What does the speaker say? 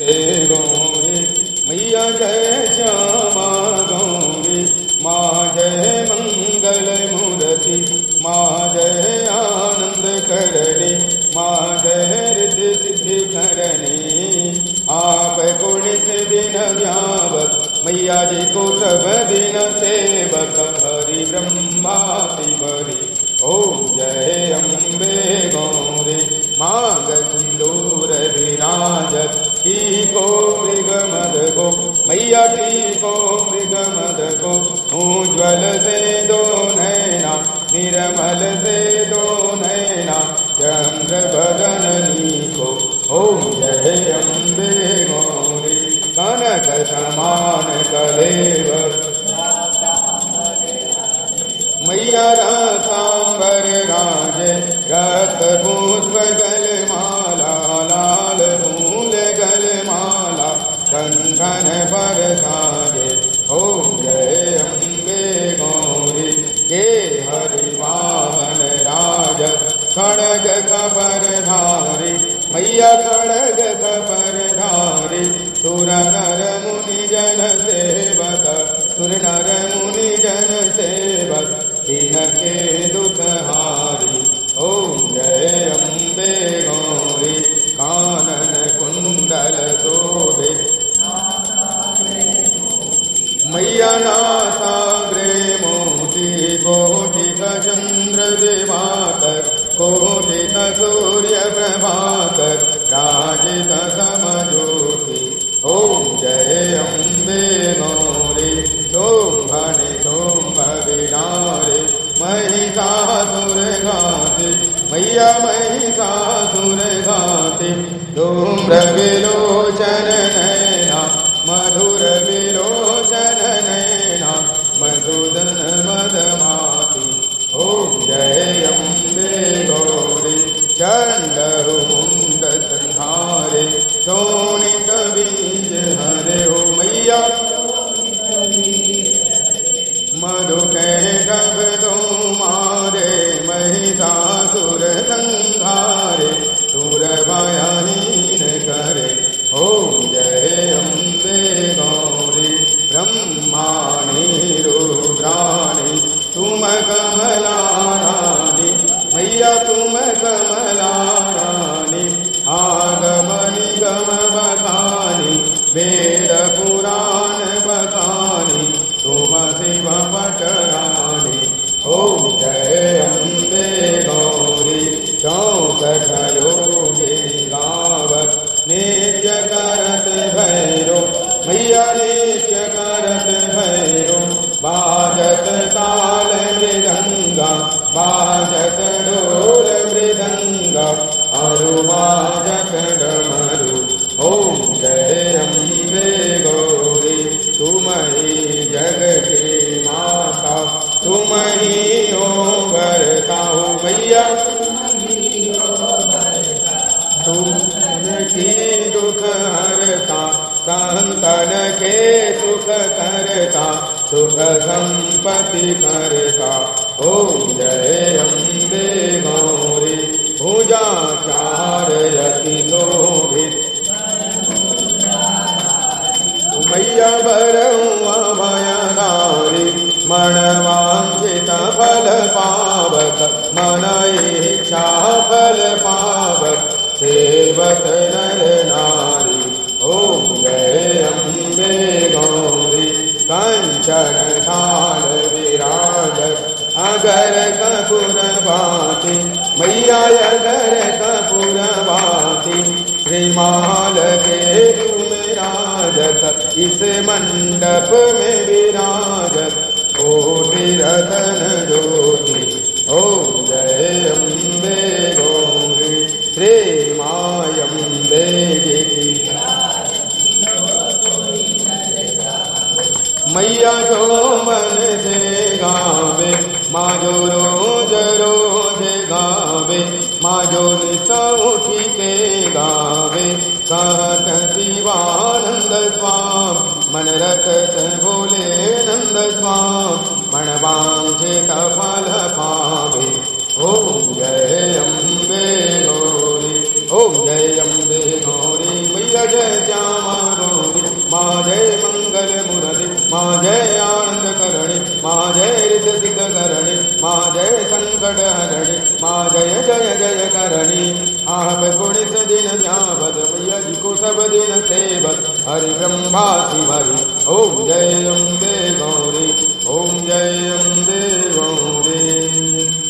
गौरी मैया जय श्यामा गौरी, माँ जय मंगल मूर्ति, माँ जय आनंद करणी, माँ जय रिद्धि सिद्धि करणी। आप कुणित दिन व्यावत, मैया जी को सब दिन सेवक, हरि ब्रह्मा बरी ओम जय अम्बे गौरी माग सिंदूर विराजत टीको मृगमद को मैया मृगमद को उज्ज्वल से दो नैना निर्मल से दो नैना चंद्र बदन को ओम जय अम्बे गौरी कनक समान कलेवर मैया रातांबर राज पुष्प गल माला, लाल फूल गल माला कंधन पर साजे। ओम जय अम्बे गौरी, के हरिवाहन राज। खड़ग खबर धारी, मैया खड़ग खबर धारी। सुर नर मुनि जन सेवक, सुर नर मुनि जन सेवक। तिनके दुख हारी ओम जय अम्बे गौरी, कानन कुंडल शोभित मैया नासाग्रे मोती, कोटि चंद्र दिवाकर, कोटि सूर्य प्रभाकर, राजित समज्योति। ओम जय अम्बे गौरी शोभने शोभ विनारे महिषासुर घाति मैया महिषासुर घाति धूम्र विलोचन नैना मधुर विलोचन नैना मधुदन मदमाति ओम जय अम्बे गौरी चंड शोणित बीज हरे हो मैया। मधु कैटभ मारे महिषा महिषासुर संहारे, सुर भयहीन करे। ओम जय अम्बे गौरी, ब्रह्माणि रुद्राणि, तुम कमला रानी मैया तुम कमला रानी बखानी, वेद पुराण बखानी, तुम शिव पटरानी। ओम जय अम्बे गौरी चौसठ योगिनी गावत नित्य करत भैरो, मैया नित्य करत भैरो। बाजत ताल मृदंगा, बाजत डोल मृदंगा। अरु बाजत डमरु ओम जय अम्बे गौरी तुम ही जग की माता तुम ही हो भरता हो मैया तुम की दुख हरता संतन के सुख करता सुख संपत्ति करता। ओम जय अम्बे गौरी, पूजा चार यति शोभित भयदारी मणवांछित फल पावक मन इच्छा फल पावक सेवक नर नारी ओम जय अम्बे गौरी कंचन थाल विराज अगर कपूर बाती मैया अगर बाती श्रीमाल के तुम राजत इस मंडप में विराजत कोटि रतन ज्योति ओम जय अम्बे गौरी श्री मायम्बे जी मैया जो मन से गावे माँ जो रोज रोज गावे माँ जो नित उठी के गावे कहत शिवानंद स्वाम मन रखत भोले नंद स्वाम मन वांछित फल पावे ओम जय अम्बे गौरी ओम जय अम्बे गौरी मैया जय श्यामा गौरी माँ जय मंगल मुरली, माँ जय आनंद करणी, माँ जय रिद सिद्ध करणी, माँ जय संकट हरणी, माँ जय जय जय करणी। आप गुणित दिन ध्यावत मैया जी को सब दिन सेवत। हरि ब्रह्मा शिवरी, ओम जय अम्बे गौरी, ओम जय अम्बे गौरी।